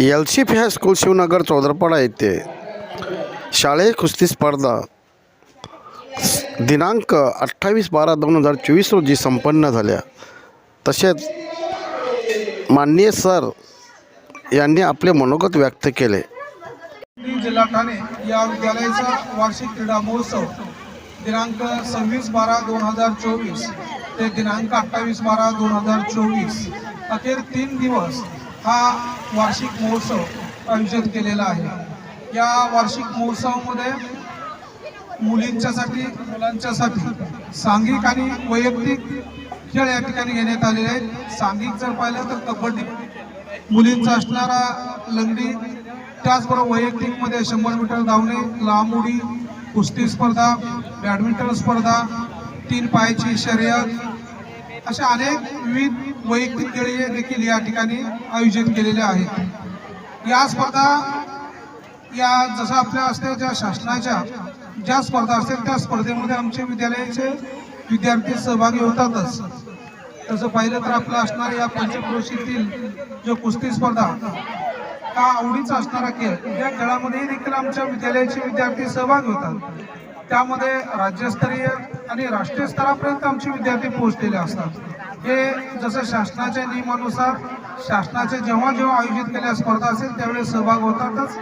L C P high school Shivnagar Chaudharpada येथे शालेय कुस्ती स्पर्धा दिनांक अठ्ठावीस बारा दोन हजार चोवीस रोजी संपन्न झाल्या. तसेच माननीय सर यांनी आपले मनोगत व्यक्त केले. मी जिल्हा ठाणे या विद्यालयाचा वार्षिक क्रीडा महोत्सव दिनांक सव्वीस बारा दोन हजार चोवीस ते दिनांक अठ्ठावीस बारा दोन हजार चोवीस अखेर तीन दिवस हा वार्षिक महोत्सव आयोजित केलेला आहे. या वार्षिक महोत्सवामध्ये मुलींच्यासाठी मुलांच्यासाठी सांघिक आणि वैयक्तिक खेळ या ठिकाणी घेण्यात आलेले आहेत. सांघिक जर पाहिलं तर कबड्डी मुलींचा असणारा लंगडी त्याचबरोबर वैयक्तिकमध्ये शंभर मीटर धावणे लांब उडी कुस्ती स्पर्धा बॅडमिंटन स्पर्धा तीन पायाची शर्यत अशा अनेक विविध वैयक्तिक खेळ देखील या ठिकाणी आयोजित केलेले आहेत या स्पर्धा या जसं आपल्या असते ज्या शासनाच्या ज्या स्पर्धा असतील त्या स्पर्धेमध्ये आमचे विद्यालयाचे विद्यार्थी सहभागी होतातच. तसं पाहिलं तर आपलं असणाऱ्या या पंचक्रोशीतील जो कुस्ती स्पर्धा हा आवडीचा असणारा खेळ या खेळामध्ये देखील आमच्या विद्यालयाचे विद्यार्थी सहभागी होतात. त्यामध्ये राज्यस्तरीय आणि राष्ट्रीय स्तरापर्यंत आमचे विद्यार्थी पोहोचलेले असतात. हे जसं शासनाच्या नियमानुसार शासनाचे जेव्हा जेव्हा आयोजित केलेल्या स्पर्धा असेल त्यावेळी सहभाग होतातच.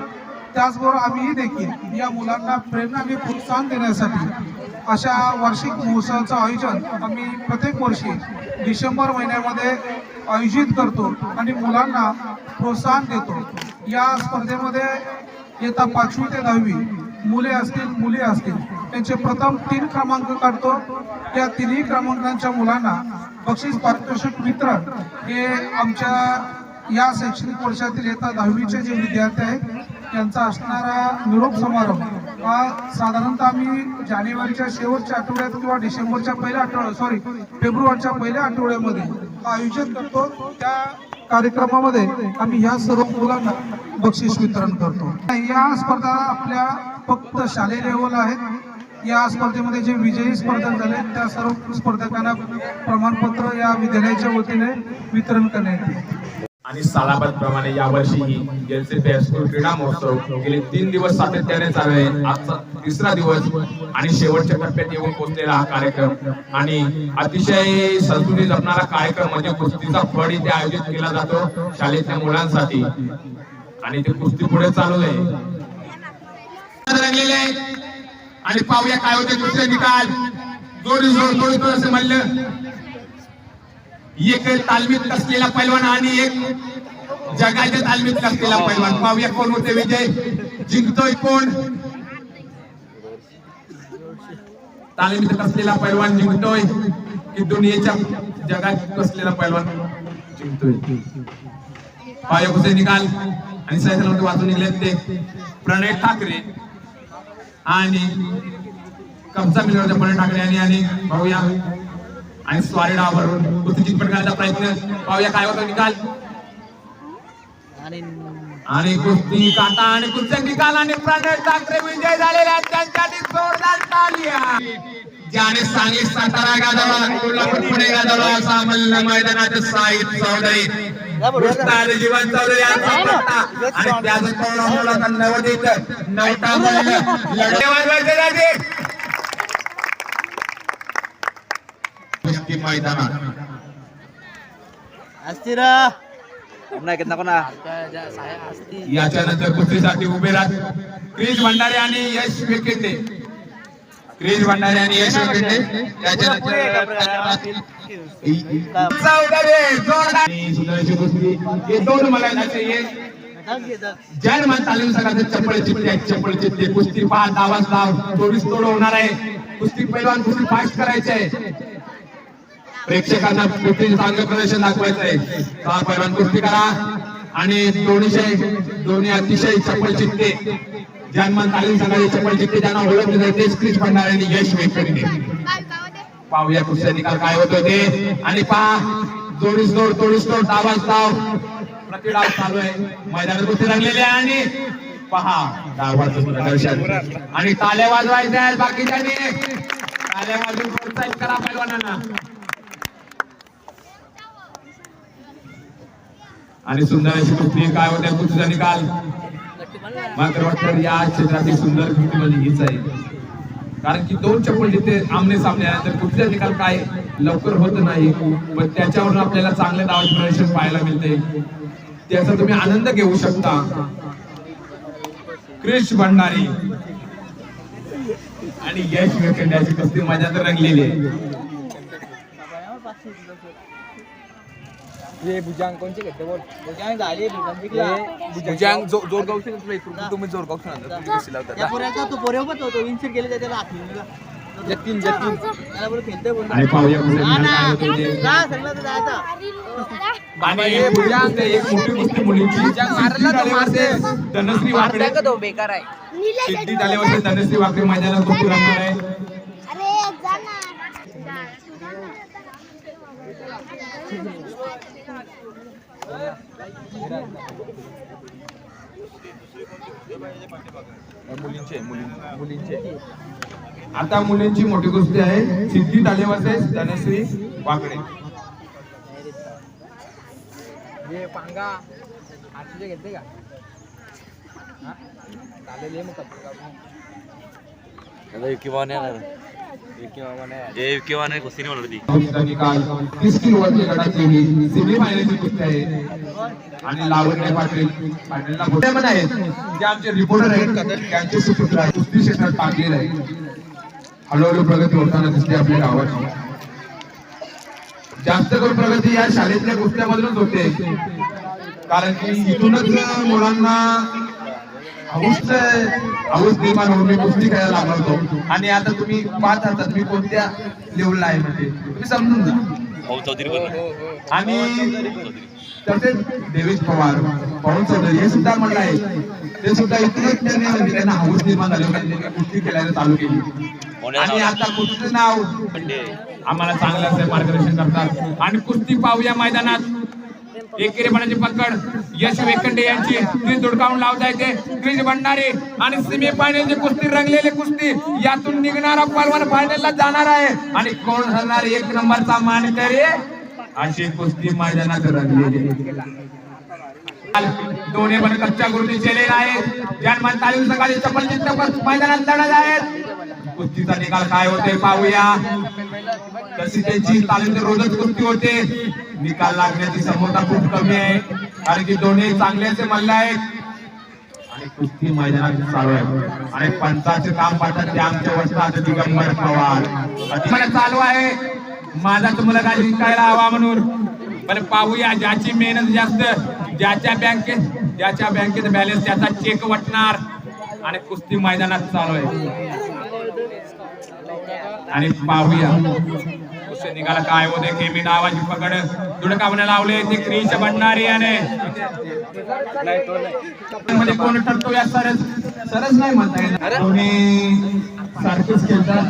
त्याचबरोबर आम्हीही देखील या मुलांना प्रेरणा आणि प्रोत्साहन देण्यासाठी अशा वार्षिक महोत्सवाचं आयोजन आम्ही प्रत्येक वर्षी डिसेंबर महिन्यामध्ये आयोजित करतो आणि मुलांना प्रोत्साहन देतो. या स्पर्धेमध्ये येता पाचवी ते दहावी मुले असतील मुली असतील त्यांचे प्रथम तीन क्रमांक काढतो. या तिन्ही क्रमांकांच्या मुलांना बक्षीस पारितोषिक वितरण हे आमच्या या शैक्षणिक वर्षातील येता दहावीचे जे विद्यार्थी आहेत त्यांचा असणारा निरोप समारंभ हा साधारणतः आम्ही जानेवारीच्या शेवटच्या आठवड्यात किंवा डिसेंबरच्या पहिल्या आठवड्यात सॉरी फेब्रुवारीच्या पहिल्या आठवड्यामध्ये आयोजित करतो. त्या कार्यक्रमामध्ये आम्ही ह्या सर्व मुलांना बक्षीस वितरण करतो. या स्पर्धा आपल्या फक्त शालेय लेवल आहेत. या स्पर्धेमध्ये जे विजयी स्पर्धक झाले त्या सर्व स्पर्धकांना प्रमाणपत्र या विद्यालयाच्या वतीने वितरण करण्यात येईल आणि सालाबादप्रमाणे यावर्षी एलसीपी हायस्कूल क्रीडा महोत्सव गेले तीन दिवस सातत्याने चालू आहे. आजचा तिसरा दिवस आणि शेवटच्या टप्प्यात येऊन पोहोचलेला हा कार्यक्रम. आणि अतिशय संतुलित जपणारा कार्यक्रम म्हणजे कुस्तीचा फळ इथे आयोजित केला जातो शाळेतल्या मुलांसाठी. आणि ते कुस्ती पुढे चालू आहे. आणि पाहूया काय होते दुसरे निकाल. जोडी जोड जोडी जोड असं म्हणलं. एक तालमीत असलेला पैलवान आणि एक जगाच्या तालमीत असलेला पैलवान. पाहूया कोण होते विजय. जिंकतोय कोण? तालमीत असलेला पैलवान जिंकतोय की दुनियेच्या जगात असलेला पैलवान जिंकतोय? पाय कुठे निकाल. आणि सायकल वाचून निघले ते. प्रणय ठाकरे. आणि कमसा मिळवण्याचा प्रणय ठाकरे आणि आणि पाहूया. आणि स्वारी डावावरून कुस्ती जिंकून करण्याचा प्रयत्न. पाहूया काय होतो निकाल. आणि कुस्ती काटा आणि कुस्ती निकाल आणि प्रणय ठाकरे विजय झालेले त्यांच्यासाठी जोरदार तालिया. ज्याने सांगली सातारा गाजवला कोल्हापूर पुणे गाजवला असा मल्ल मैदानात साहित चौधरी. जीवन आणि त्याच नवदीत मैदानात. याच्यानंतर कुस्तीसाठी उभे राहत क्रिश भंडारे आणि यश वेकेंडे क्रिश भंडारे आणि यश वेकेंडे याच्यानंतर चौधरी, जोरदार. आणि सुंदरशी कुस्ती हे दोन मला जैन मान तालीम संघाचे चप्पल चित्ते चप्पल चित्ते कुस्ती पाच आवाज लाव. चोवीस तोड होणार आहे. कुस्ती पैलवान कुस्ती फास्ट करायचे आहे. प्रेक्षकांना कुस्ती चांगलं प्रदर्शन दाखवायचं आहे. सहा पैलवान कुस्ती करा. आणि दोन्हीशे दोन्ही अतिशय चप्पल चित्ते जन्मान तालीम संघाचे चप्पल चित्ते ज्यांना ओळखले जाते तेच क्रिश पडणार आणि यश वेकरणे पाहूया कुस्त्या निकाल काय होतो ते. आणि पहा जोडीस जोड तोडीस तोड आवाज लाव प्रतिडाव चालू आहे. मैदानात कुस्ती लागलेले आहे आणि पहा डावाचं प्रदर्शन. आणि ताल्या वाजवायच्या आहेत बाकीच्यांनी. ताल्या वाजवून प्रोत्साहित करा पैलवानांना. आणि सुंदर अशी कुस्ती काय होत्या कुस्तीचा निकाल? मात्र वाटतं या क्षेत्रातील सुंदर कृती म्हणजे हीच आहे. कारण की दोन चप्पल जिथे आमने सामने आले तर कुठल्या निकाल काय लवकर होत नाही पण त्याच्यावरून आपल्याला चांगले नावाचे प्रदर्शन पाहायला मिळते. त्याचा तुम्ही आनंद घेऊ शकता. क्रिश भंडारी आणि यश वेखंड्याची कुस्ती माझ्या तर रंगलेली आहे. हे भुजांग कोणचे घेतले बोल? भुजांग झाले भुजांग जिंकला. भुजांग. जोरगावचे तुला इकडून तुम्ही जोरगावचे आणता तुम्ही कशी लावता पोऱ्याचा तो पण होतो इन्सिर केले त्याला हात जतीन जतीन. त्याला बरोबर खेळतोय बोल आणि पाहूया कुस्ती काय होते ते. जा सगळं तर जायचा. आणि एक मुलगी कुस्ती, एक मोठी कुस्ती मुलींची मारला तो मारते. धनश्री वाकडे. का तो बेकार आहे? सिद्धी झाल्यावर धनश्री वाकडे मैदानात कुस्ती रंगणार आहे. अरे जाणार मुलींचे मुलींचे. आता मुलींची मोठी कुस्ती आहे. सिद्धी ताले वर्सेस धनश्री वाकडे. हे पांगा. आठशे घेतले का? चालेल ये मग कपडे काढून. कुस्तीचा निकाल तीस किलो वरती गटाची ही सेमी फायनलची कुस्ती आहे आणि लावण्य पाटील पाटीलला मोठे पण आहेत. जे आमचे रिपोर्टर आहेत त्यांचे सुपुत्र आहेत. कुस्ती क्षेत्रात टाकलेलं आहे हळूहळू प्रगती होताना दिसते आपल्या गावाची. जास्त करून प्रगती या शाळेतल्या कुस्त्यामधूनच होते. कारण की इथूनच मुलांना हौस हौस निर्माण होऊन मी कुस्ती खेळायला लागलो आणि आता तुम्ही पाहत आहात तुम्ही कोणत्या लेवलला आहे म्हणजे. तुम्ही समजून जा आणि तसेच देवेश पवार पवन चौधरी हे सुद्धा म्हणलं आहे. ते सुद्धा त्यांनी म्हणजे त्यांना हौस निर्माण झाली होती. त्यांनी कुस्ती खेळायला चालू केली. आणि आता कुस्तीचं नाव आम्हाला चांगलं मार्गदर्शन करतात. आणि कुस्ती पाहूया मैदानात. एकेरीपणाची पकड. यश वेकंडे यांची. ती धुडकावून लावता येते. क्रिश भंडारे आणि सेमी फायनलची कुस्ती रंगलेली कुस्ती यातून निघणारा पलवान फायनलला जाणार आहे. आणि कोण ठरणार? एक नंबरचा मानकरी अशी कुस्ती मैदानात रंगलेली. दोन्ही पण कच्च्या गुरुती केलेला आहे. जन्मान तालीम सकाळी चपल चित्त मैदानात लढत आहेत कुस्तीचा निकाल काय होते पाहूया. तशी त्यांची तालीम रोजच कुस्ती होते. निकाल लागण्याची समोरता खूप कमी आहे. कारण की दोन्ही चांगल्याचे मल्ल आहेत. आणि कुस्ती मैदानात चालू आहे. आणि पंचाचे काम पाहतात ते आमच्या वस्तात दिगंबर पवार. चालू आहे. माझा तुम्हाला काय जिंकायला हवा म्हणून. पण पाहूया ज्याची मेहनत जास्त ज्याच्या बँकेत ज्याच्या बँकेत बॅलन्स त्याचा चेक वटणार. आणि कुस्ती मैदानात चालू आहे. आणि पाहूया. कुस्ती निघाला. काय होते केमी नावाची पकड. दुडकावणे लावले. ते क्रीच भंडारी याने. मध्ये कोण ठरतो या? सरस. सरस नाही म्हणता येणार. सारखेच खेळतात.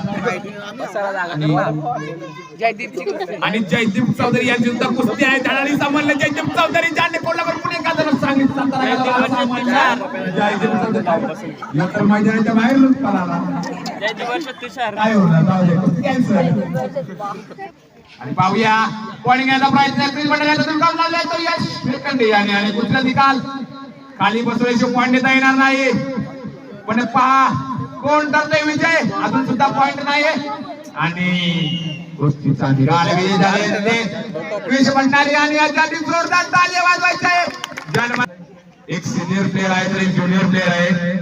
आणि जयदीप चौधरी यांची सुद्धा कुस्ती आहे. धडाडी समजले जयदीप चौधरी ज्यांनी कोल्हापूर पुणे का जण सांगितलं जयदीप चौधरी या तर मैदानाच्या पळाला. काय होणार? जाऊ दे. आणि पाहूया. घ्यायचा प्रयत्न क्रिस मंडळाचा दुर्गाव लावलाय तो यश. याने आणि कुठला निकाल. खाली बसवल्याशिवाय पॉइंट देता येणार नाही. पण पहा. कोण ठरतोय विजय? अजून सुद्धा पॉइंट नाहीये. आणि गोष्टीचा निराळ विजय झाले विष म्हणणारी आणि याच्यातील जोरदार ताली वाजवायचे. आहे जन्म एक सिनियर प्लेअर आहे तर एक ज्युनियर प्लेअर आहे.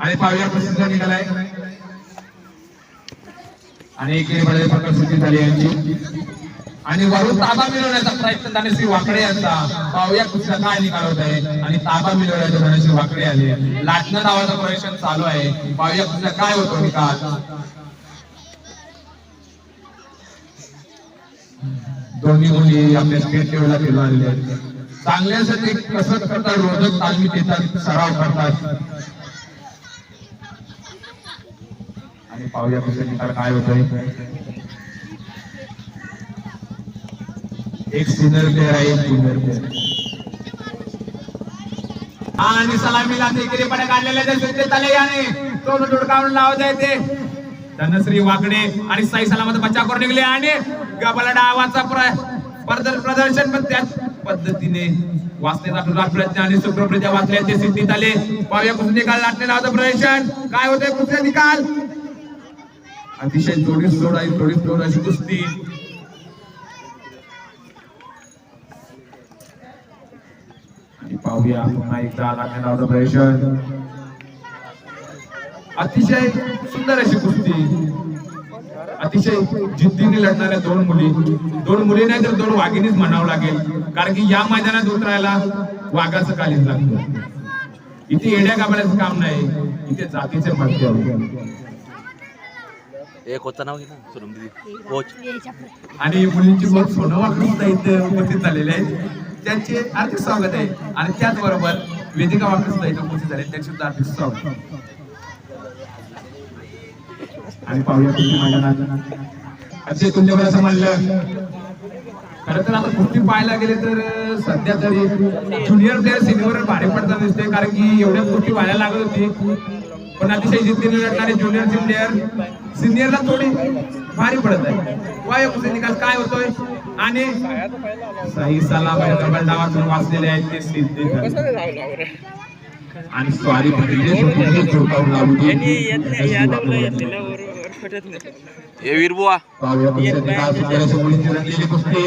आणि पाहुया प्रसिद्ध निघालाय आणि एक झाली यांची. आणि वरून ताबा मिळवण्याचा प्रयत्न धनश्री वाकडे यांचा. पाहूया कुठला काय निकाल होत आहे आणि ताबा मिळवण्याचा धनश्री वाकडे आले. लाटणं नावाचं प्रवेशन चालू आहे. पाहूया कुठला काय होतो निकाल. दोन्ही मुली आपल्या स्टेट लेवलला आलेल्या आहेत चांगल्यासाठी कसरत करतात रोजच तालमी देतात सराव करतात. आणि पाहूया कुठला निकाल काय होतोय. एक सिनियर प्लेअर आहे एक ज्युनियर प्लेअर आणि सलामीला तिकडे पण काढलेले ते याने. तो लावत आहे ते. धनश्री वाकडे आणि साई सलामत बचाव करून निघले आणि गबला डावाचा प्रदर- प्रदर्शन पण त्याच पद्धतीने वाचण्याचा तुझा प्रयत्न आणि सुप्रप्रजा वाचल्याचे सिद्धीत आले पाहूया कुस्ती निकाल लाटलेला होता प्रदर्शन. काय होते कुस्ती निकाल? अतिशय जोडीस जोड आहे जोडीस जोड अशी कुस्ती. पाहूया पुन्हा एकदा लागण्याला होतं प्रदर्शन अतिशय सुंदर अशी कुस्ती. अतिशय जिद्दीने लढणाऱ्या दोन मुली. दोन मुली नाही तर दोन वाघिणीच म्हणावं लागेल. कारण की या मैदानात उतरायला वाघाचं कालीच लागतं. इथे येड्या गाबड्याचं काम नाही. इथे जातीचे मध्य एक होतं नाव कोच. आणि मुलींची बहुत सोनं वाटून सुद्धा इथे उपस्थित झालेले आहेत. त्यांचे आर्थिक स्वागत आहे. आणि त्याचबरोबर वेदिका वाकडे सुद्धा इथे उपस्थित झाले. त्यांचे सुद्धा आर्थिक स्वागत आणि पाहूया कुस्ती मैदानात अक्षय तुमच्याकडे असं म्हणलं. खरं तर आता कुस्ती पाहायला गेले तर सध्या तरी ज्युनियर प्लेअर सिनियर भारी पडताना दिसते कारण की एवढ्या कुस्ती व्हायला लागत होती. पण अतिशय जिद्दीने लढणारे ज्युनियरचे प्लेअर सिनियरला थोडी भारी पडत आहे. वाय कुस्ती निकाल काय होतोय? आणि साई सलाम आणि डबल डावातून वाचलेले आहेत ते सिद्धी झाले. आणि स्वारी झोकावून लावली हे वीरबुवा. रंगलेली कुस्ती.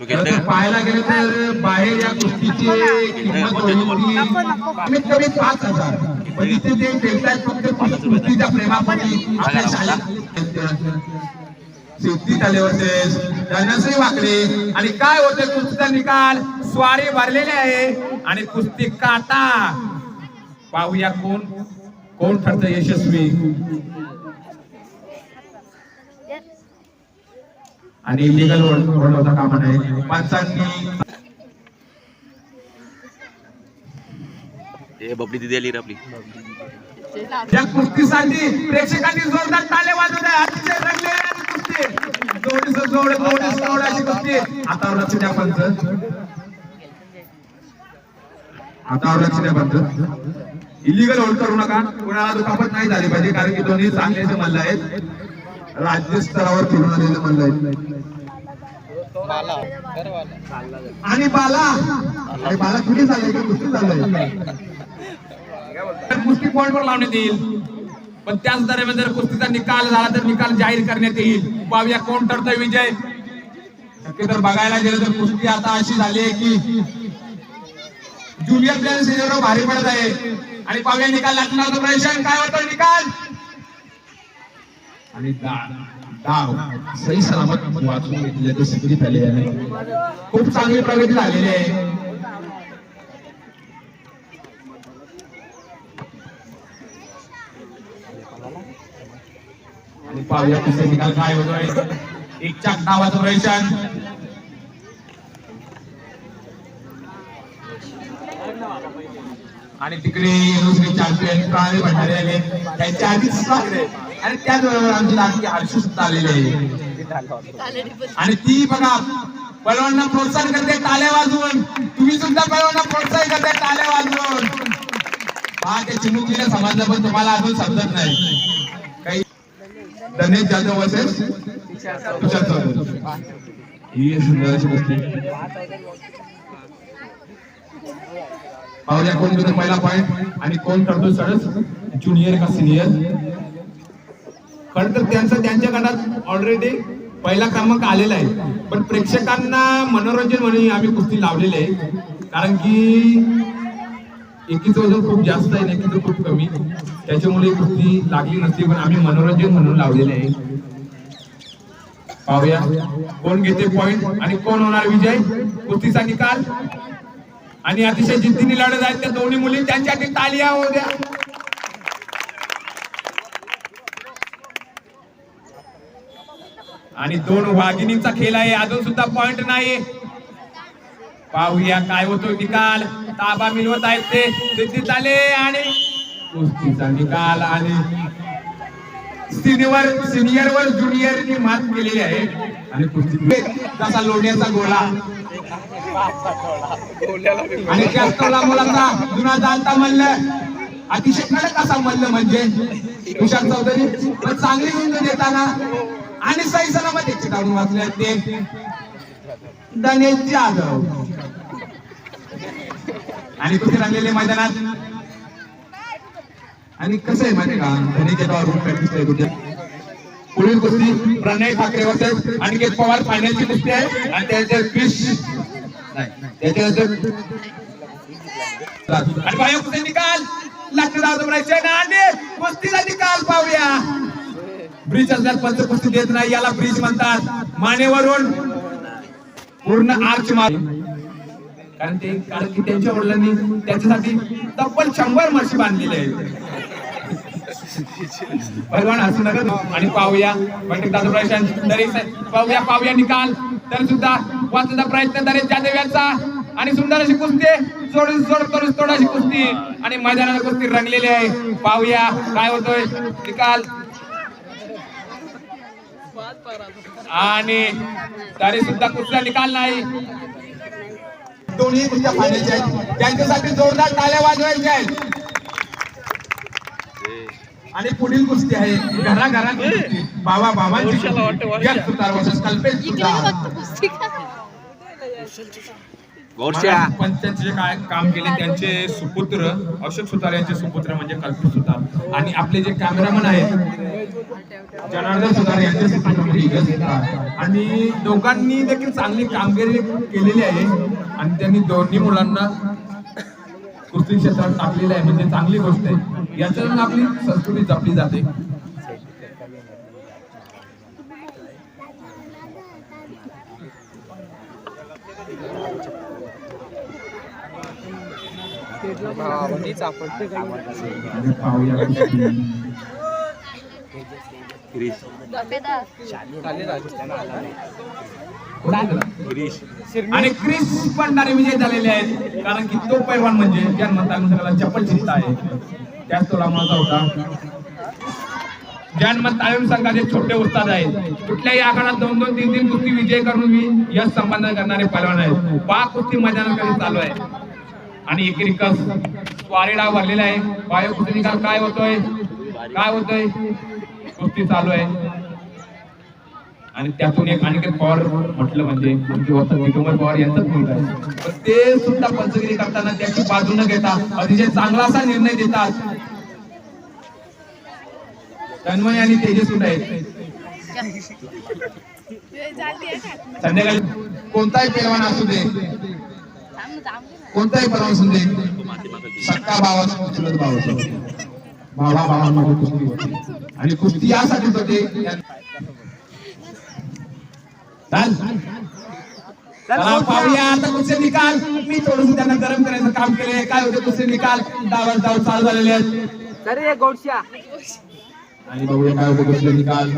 तू पाहायला गेलं तर बाहेर या कुस्तीची किंमत होईल ती कमीत कमी पाच हजार. पण इथे खेळतायत फक्त कुस्तीच्या आपल्या शाळेत सिद्धीत आले होते. धनश्री वाकडे आणि काय होते कुस्तीचा निकाल? स्वारी भरलेले आहे. आणि कुस्ती काटा. पाहूया कोण कोण ठरतं यशस्वी? आणि इलिगल होता कामा नये पंचांनी बबली दिदी आली आपली. या कुस्तीसाठी प्रेक्षकांनी जोरदार वाजवत आहे अतिशय रंगलेली आहे जोडीस जोड जोडीस जोड अशी कुस्ती आता लक्ष द्या पंच आता लक्ष द्या पंच इलिगल होल्ड करू नका. कुणाला दुखापत नाही झाली पाहिजे कारण की दोन्ही चांगल्याचे मल्ल आहेत राज्य स्तरावर फिरून आलेले मल्ल आहेत. आणि बाला. आणि बाला कुठे झालाय का कुस्ती झालाय कुस्ती पॉइंट वर लावण्यात येईल. पण त्याच दरम्यान जर कुस्तीचा निकाल झाला तर निकाल जाहीर करण्यात येईल. पाहूया कोण ठरतोय विजय. तर बघायला गेलं तर कुस्ती आता अशी झाली आहे की ज्युनियर प्लेअर सिनियर भारी पडत आहे. आणि पाहूया निकाल लागणार होतो प्रदर्शन. काय होतो निकाल? आणि डाव सही सलामत वाचून घेतले तर सिद्धी झाली आहे. खूप चांगली प्रगती झालेली आहे. आणि पाहूया कुस्ती निकाल काय होतोय. एक चाक नावाचं प्रदर्शन. आणि तिकडे दुसरे चॅम्पियन प्राणी भंडारे आले. त्यांच्या आधीच स्वागत आणि त्याचबरोबर आमची लाडकी हर्षू सुद्धा आलेले आहे. आणि ती बघा पलवांना प्रोत्साहन करते टाळ्या वाजवून. तुम्ही सुद्धा पलवांना प्रोत्साहन करते टाळ्या वाजवून. हा त्या चिमुकलीला समजलं पण तुम्हाला अजून समजत नाही. धनेश जाधव वर्सेस तुषार चौधरी ही सुंदर गोष्टी कोण घेतो पहिला पॉइंट आणि कोण करतो सरस ज्युनियर का सिनियर खरं तर त्यांचं त्यांच्या गटात ऑलरेडी पहिला क्रमांक आलेला आहे. पण प्रेक्षकांना मनोरंजन म्हणून आम्ही कुस्ती लावलेली आहे. कारण की एकीचं वजन खूप जास्त आहे एकीचं खूप कमी. त्याच्यामुळे ही कुस्ती लागली नसती पण आम्ही मनोरंजन म्हणून लावलेले आहे. पाहूया. कोण घेते पॉइंट आणि कोण होणार विजय? कुस्तीचा निकाल. आणि अतिशय जिद्दीने लढत आहेत त्या दोन्ही मुली. त्यांच्यासाठी तालिया होऊ द्या. आणि दोन वाघिणींचा खेळ आहे. अजून सुद्धा पॉइंट नाही पाहूया काय होतो निकाल. ताबा मिळवत आहेत ते. सिद्धीत आले आणि कुस्तीचा निकाल आणि सिनियर सिनियर वर ज्युनियरनी मात केलेली आहे. आणि कुस्ती जसा लोण्याचा गोळा आणि जास्त मुलाचा जुना जाणता म्हणलं. अतिशय कडक असा म्हणलं म्हणजे. तुषार चौधरी. पण चांगली गुंज देताना आणि सही सलामत काढून वाचले आहेत ते. दनेश जाधव. आणि कुठे राहिलेले मैदानात? आणि कसं आहे माहिती का? धनीच्या गावावर प्रॅक्टिस आहे कुठे पुढील कुस्ती प्रणय ठाकरे वर्सेस अनिकेत पवार फायनलची कुस्ती आहे. आणि त्याच्यात क्रिश नाही त्याच्यानंतर आणि बायो कुठे निकाल. लक्षात जमरायचे ना आणि कुस्तीला निकाल पाहूया. ब्रिज असल्यास पंच कुस्ती देत नाही. याला ब्रिज म्हणतात. मानेवरून पूर्ण आर्च मार कारण ते कारण की त्यांच्या वडिलांनी त्याच्यासाठी तब्बल शंभर म्हशी बांधलेले आहेत. भगवान असू नका. आणि पाहूया. म्हणजे दादूराशन पाहूया पाहूया निकाल. तर सुद्धा वाचण्याचा प्रयत्न तरी जाधव यांचा. आणि सुंदर अशी कुस्ती सोड सोड करून सोड अशी कुस्ती. आणि मैदानाला कुस्ती रंगलेली आहे. पाहूया काय होतोय? निकाल. आणि तरी सुद्धा कुस्त्या निकाल नाही. दोन्ही कुस्त्या फायनलच्या आहेत. त्यांच्यासाठी जोरदार टाळ्या वाजवायच्या आहेत. आणि पुढील कुस्ती आहे. घराघरात. बाबा बाबांची सुतार कल्पेश सुतार. पंचांचे जे काय काम केले त्यांचे सुपुत्र अशोक सुतार यांचे सुपुत्र म्हणजे कल्पित सुतार. आणि आपले जे कॅमेरामन आहेत जनार्दन सुतार यांचे सुपुत्र म्हणजे सुतार. आणि दोघांनी देखील चांगली कामगिरी केलेली आहे. आणि त्यांनी दोन्ही मुलांना कुस्ती क्षेत्रात टाकलेलं आहे. म्हणजे चांगली गोष्ट आहे. याच्यातून आपली संस्कृती जपली जाते. आणि पाहूया आणि क्रिस पंडारे विजय झालेले आहेत कारण की तो पैलवान म्हणजे जन्मताला चप्पल चित्ता आहे. त्याच तो रामाचा होता. जनमत तालीम संघाचे छोटे उस्ताद आहेत कुठल्याही आखाड्यात दोन दोन तीन तीन कुस्ती विजय करून मी यश संपादन करणारे पैलवान आहेत. पाच कुस्ती मैदानाकडे चालू आहे. आणि एक रिकस स्वारी डाव भरलेला आहे. बायो निकाल काय होतोय? काय होतोय? कुस्ती चालू आहे. आणि त्यातून एक अनिकेत पवार म्हटलं म्हणजे वसंत दिगंबर पवार यांचाच मुलगा आहे. पण ते सुद्धा पंचगिरी करताना त्याची बाजू न घेता अतिशय चांगला असा निर्णय देतात. तन्मय आणि तेजस सुद्धा आहेत? संध्याकाळी कोणताही पैलवान असू दे. कोणताही पैलवान असू दे. सक्का भाव भावा चुलत भाव असो. भावा भावांमध्ये कुस्ती होते. आणि कुस्ती यासाठीच होते. चाल. पाहूया. आता कुस्ती निकाल. मी थोडस त्यांना गरम करायचं काम केलंय. काय होते? कुस्ती निकाल. डावर डाव चालू झालेले आहेत. अरे गोडशा. आणि बघूया काय होते कुस्ती निकाल.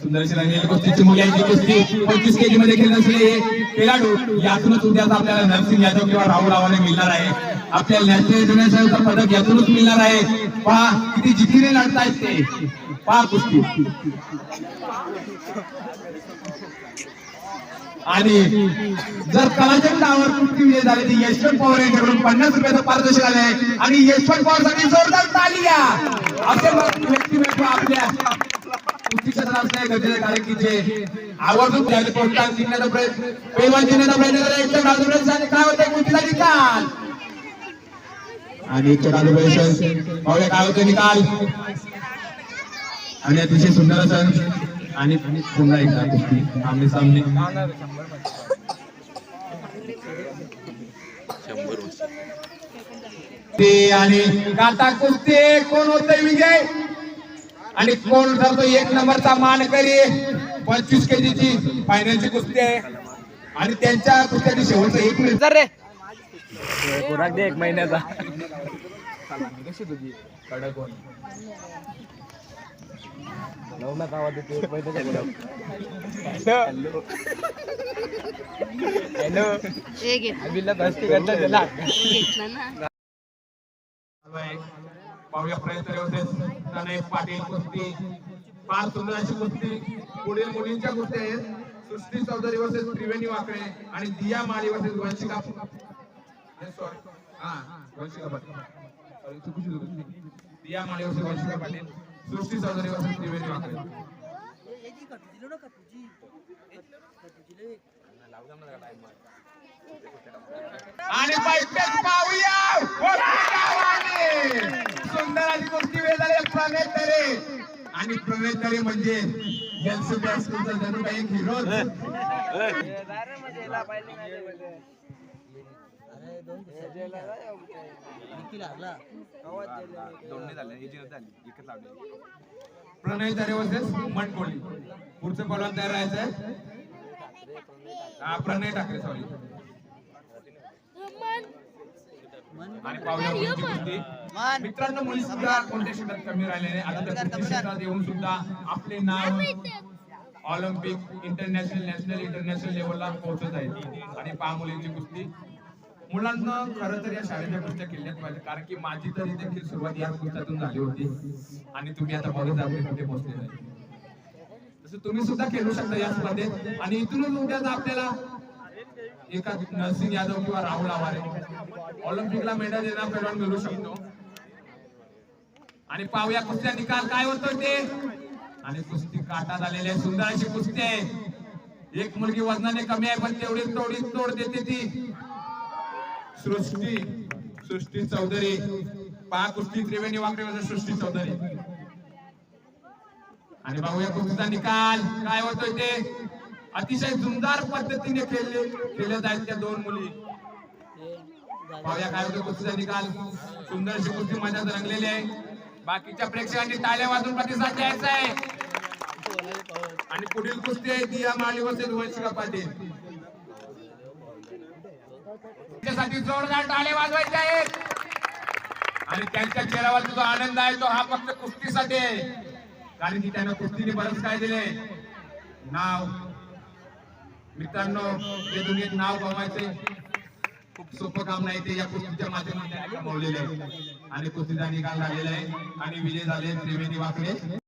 सुंदरशी रंगलेली कुस्तीची मुलांची कुस्ती. पंचवीस केजी मध्ये खेळत असलेले खेळाडू. यातूनच उद्याच आपल्याला नरसिंग यादव किंवा राहुल रावाने मिळणार आहे. आपल्याला नॅशनल इंटरनॅशनलचं पदक यातूनच मिळणार आहे. पहा किती जिद्दीने लढतायत ते. पहा कुस्ती. आणि जर कलाच्या डावर कुस्ती विजय झाली तर यशवंत पवार यांच्याकडून पन्नास रुपयाचं पारितोषिक आलंय. आणि यशवंत पवारसाठी जोरदार ताली द्या. असे व्यक्तिमत्व आपल्या. कारण की जे आवर्जून प्रोत्साहन जिंकण्याचा प्रयत्न जिंकण्याचा प्रयत्न काय होतंय? कुस्तीला निकाल. आणि काय निकाल. आणि अतिशय सुंदर असं आणि पुन्हा एकदा कुस्ती आमने सामने. ते आणि काटा कुस्ती कोण होतंय विजय? आणि कोण ठरतो एक नंबरचा मानकरी? पंचवीस केजीची फायनलची कुस्ती आहे. आणि त्यांच्या कुस्त्याची शेवटचं एक मिनिट रे. दे एक महिन्याचा. कशी तुझी कडक वन नवनाथ आवाज येते एक महिन्याचा हॅलो हॅलो हे घे अभिला दस्ती करता त्याला घेतलं ना पाहूया प्रयत्न होते तनय पाटील कुस्ती फार सुंदर अशी कुस्ती पुढील मुलींच्या कुस्त्या आहेत सृष्टी चौधरी वर्सेस त्रिवेणी वाकडे आणि दिया माळी वर्सेस वंशिका सॉरी हा, वंशिका पाटील दिया माळी वर्सेस वंशिका पाटील सृष्टी चौधरी त्रिवेणी वाकळे आणि बैठक पाहूया. सुंदर अशी कुस्ती वेळ झाली प्रणय तरे. आणि प्रणय तरे म्हणजे एलसीबी स्कूलचा जणू काही हिरो. अरे दोन लागला. प्रणय तरे वर्सेस मन कोहली पुढचं पलवान तयार राहायचंय. हा प्रणय ठाकरे सॉरी आणि पाहूया मित्रांनो मुली सुद्धा कोणत्या क्षेत्रात कमी राहिलेले? आता क्षेत्रात येऊन सुद्धा आपले नाव ऑलिम्पिक इंटरनॅशनल नॅशनल इंटरनॅशनल लेवलला पोहोचत आहेत. आणि पहा मुलींची कुस्ती मुलांना खरं तर या शाळेच्या गोष्टी केल्याच पाहिजे कारण की माझी तरी देखील सुरुवात या कुस्त्यातून झाली होती. आणि तुम्ही आता बघत आपले कुठे पोहोचले नाही तसं तुम्ही सुद्धा खेळू शकता या स्पर्धेत. आणि इथूनच उद्याच आपल्याला एका नरसिंग यादव किंवा राहुल आवारे ऑलिम्पिकला मेडल देणार पैलवान मिळू शकतो. आणि पाहूया कुस्त्या निकाल काय होतो ते. आणि कुस्ती काटा झालेली आहे. सुंदर अशी कुस्ती आहे. एक मुलगी वजनाने कमी आहे पण तेवढी तोडी तोड देते ती. सृष्टी सृष्टी चौधरी पहा कुस्ती त्रिवेणी वाकडे वर्सेस सृष्टी चौधरी. आणि बघूया कुस्तीचा निकाल काय होतोय ते. अतिशय जुमदार पद्धतीने खेळले खेळत आहेत त्या दोन मुली. पाहूया काय होतो कुस्तीचा निकाल. सुंदर अशी कुस्ती मजात रंगलेली आहे. बाकीच्या प्रेक्षकांनी टाळ्या वाजून प्रतिसाद द्यायचा आहे. आणि पुढील कुस्ती आहे दिया माळी वर्सेस वंशिका पाटील. त्याच्यासाठी जोरदार टाळे वाजवायचे आहेत. आणि त्यांच्या चेहऱ्यावर जो आनंद आहे तो हा फक्त कुस्तीसाठी आहे. कारण की त्यांना कुस्तीने बरंच काय दिले. नाव. मित्रांनो हे दुनियेत नाव कमायचे खूप सोपं काम नाही ते या कुस्तीच्या माध्यमातून कमवलेलं आहे. आणि कुस्तीचा निकाल झालेला आहे. आणि विजय झाले त्रिवेणी वाकडे